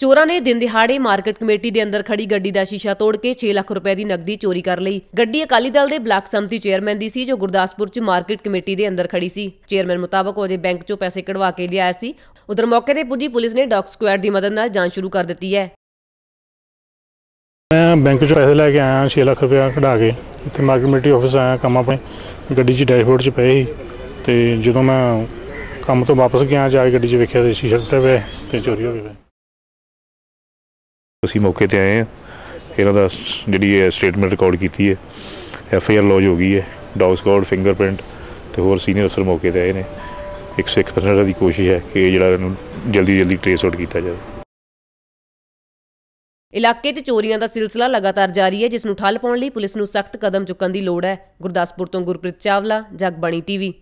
ਚੋਰਾਂ ਨੇ ਦਿਨ ਦਿਹਾੜੇ ਮਾਰਕੀਟ ਕਮੇਟੀ ਦੇ ਅੰਦਰ ਖੜੀ ਗੱਡੀ ਦਾ ਸ਼ੀਸ਼ਾ ਤੋੜ ਕੇ 6 ਲੱਖ ਰੁਪਏ ਦੀ ਨਕਦੀ ਚੋਰੀ ਕਰ ਲਈ। ਗੱਡੀ ਅਕਾਲੀ ਦਲ ਦੇ ਬਲਾਕ ਸੰਮਤੀ ਚੇਅਰਮੈਨ ਦੀ ਸੀ, ਜੋ ਗੁਰਦਾਸਪੁਰ 'ਚ ਮਾਰਕੀਟ ਕਮੇਟੀ ਦੇ ਅੰਦਰ ਖੜੀ ਸੀ। ਚੇਅਰਮੈਨ ਮੁਤਾਬਕ ਉਹ ਅਜੇ ਬੈਂਕ 'ਚੋਂ ਪੈਸੇ ਕਢਵਾ ਕੇ ਲਿਆਇਆ ਸੀ। ਉਧਰ ਮੌਕੇ ਤੇ ਪੁੱਜੀ ਪੁਲਿਸ ਨੇ ਡੌਗ ਸਕੁਐਡ ਦੀ ਮਦਦ ਨਾਲ ਜਾਂਚ ਸ਼ੁਰੂ ਕਰ ਦਿੱਤੀ ਹੈ। ਮੈਂ ਬੈਂਕ 'ਚੋਂ ਪੈਸੇ ਲੈ ਕੇ ਆਇਆ 6 ਲੱਖ ਰੁਪਇਆ ਕਢਾ ਕੇ। ਇੱਥੇ ਮਾਰਕੀਟ ਕਮੇਟੀ ਆਫਿਸ ਆਇਆ, ਕੰਮ ਆਪਣੇ ਗੱਡੀ 'ਚ ਡੈਸ਼ਬੋਰਡ 'ਚ ਪਏ ਸੀ। ਤੇ ਜਦੋਂ ਮੈਂ ਕੰਮ ਤੋਂ ਵਾਪਸ ਗਿਆ, ਜਾ ਕੇ ਗੱਡੀ 'ਚ ਵੇਖਿਆ ਤੇ ਸ਼ੀਸ਼ਾ ਟੁੱਟਿਆ ਹੋਇਆ ਤੇ ਚੋਰੀ ਹੋ ਗਈ ਅਸੀਂ ਮੌਕੇ ਤੇ ਆਏ ਹਾਂ। ਇਹਨਾਂ ਦਾ ਜਿਹੜੀ ਹੈ ਸਟੇਟਮੈਂਟ ਰਿਕਾਰਡ ਕੀਤੀ ਹੈ। ਐਫ ਆਈ ਆਰ ਲੌਜ ਹੋ ਗਈ ਹੈ। ਡੌਗ ਸਕਾਡ ਫਿੰਗਰਪ੍ਰਿੰਟ ਤੇ ਹੋਰ ਸੀਨੀਅਰ ਅਫਸਰ ਮੌਕੇ ਤੇ ਆਏ ਨੇ। 101% ਦੀ ਕੋਸ਼ਿਸ਼ ਹੈ ਕਿ ਜਿਹੜਾ ਇਹਨੂੰ ਜਲਦੀ ਜਲਦੀ ਟ੍ਰੇਸ ਆਊਟ ਕੀਤਾ ਜਾਵੇ। ਇਲਾਕੇ 'ਚ ਚੋਰੀਆਂ ਦਾ ਸਿਲਸਿਲਾ ਲਗਾਤਾਰ ਜਾਰੀ ਹੈ, ਜਿਸ ਨੂੰ ਠੱਲ ਪਾਉਣ ਲਈ ਪੁਲਿਸ ਨੂੰ ਸਖਤ ਕਦਮ ਚੁੱਕਣ ਦੀ ਲੋੜ ਹੈ। ਗੁਰਦਾਸਪੁਰ ਤੋਂ ਗੁਰਪ੍ਰੀਤ ਚਾਵਲਾ, ਜਗਬਾਣੀ ਟੀਵੀ।